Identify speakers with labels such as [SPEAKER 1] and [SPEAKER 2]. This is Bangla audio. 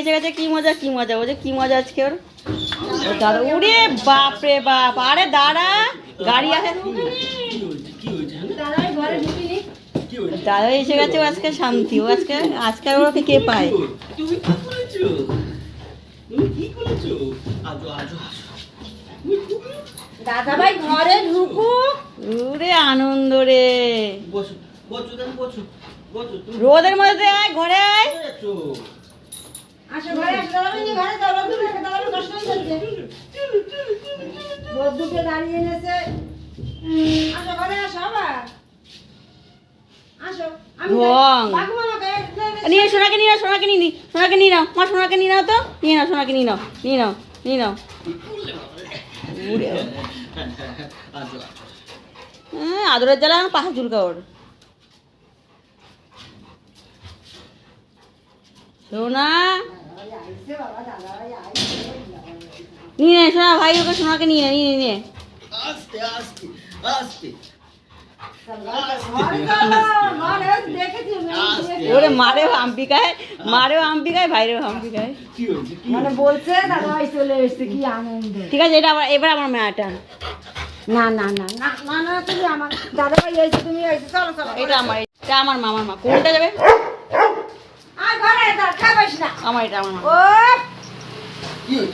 [SPEAKER 1] এসে গেছে কি মজা কি মজা? ও যে কি মজা আজকে ওর? দাদা উড়ে বাপ রে বাপ। আরে দাঁড়া গাড়ি আসে দাদা এসে গেছে ও আজকে শান্তি। ও আজকে আজকে ওকে কে পায়?
[SPEAKER 2] তুমি কি করেছ তুমি কি করেছ আজো আজো আজো। তুমি কি করেছ?
[SPEAKER 3] দাদা ভাই ঘরে ঢুকুক।
[SPEAKER 1] উরে আনন্দ রে। রোদের মধ্যে আয় ঘরে আয়
[SPEAKER 2] কোথায় যাচ্ছো?
[SPEAKER 3] আসো ঘরে আসো দাদা ভাই ঘরে যাও রোদ্দুর রেখে দাদা ভাই কষ্ট চলছে দাঁড়িয়ে এনেছে। আসো ঘরে আসো আবার। আসো আমি
[SPEAKER 1] নিয়ে সোনাকে নিয়ে সোনাকে নিয়ে নি সোনাকে নিয়ে নাও। মা সোনাকে নিয়ে নাও তো। নিয়ে নাও সোনাকে নিয়ে নাও নিয়ে নাও নিয়ে নাও। আদরের জ্বালা পাখা চুলকা ওর। সোনা নিয়ে নে সোনা ভাই ওকে সোনাকে নিয়ে নিয়ে নিয়ে নে।
[SPEAKER 2] আস্তে আস্তে আস্তে।
[SPEAKER 1] ওরে মারেও আম্পিকায় মারেও আম্পিকায় বাইরেও আম্পিকায়
[SPEAKER 2] কি হয়েছে কি
[SPEAKER 3] মানে বলছে দাদা ভাই চলে এসছে কি আনন্দ?
[SPEAKER 1] ঠিক আছে এটা আবার এবার আমার মেয়াটা
[SPEAKER 3] না না না না না না তুমি আমার দাদা ভাই এসে তুমি এসে চলো চলো।
[SPEAKER 1] এটা আমার এটা আমার মামার মা। কোনটা যাবে?
[SPEAKER 3] আর ঘরে যা খাবাস না
[SPEAKER 1] আমার এটা আমার মা
[SPEAKER 3] ও
[SPEAKER 2] কি হয়েছে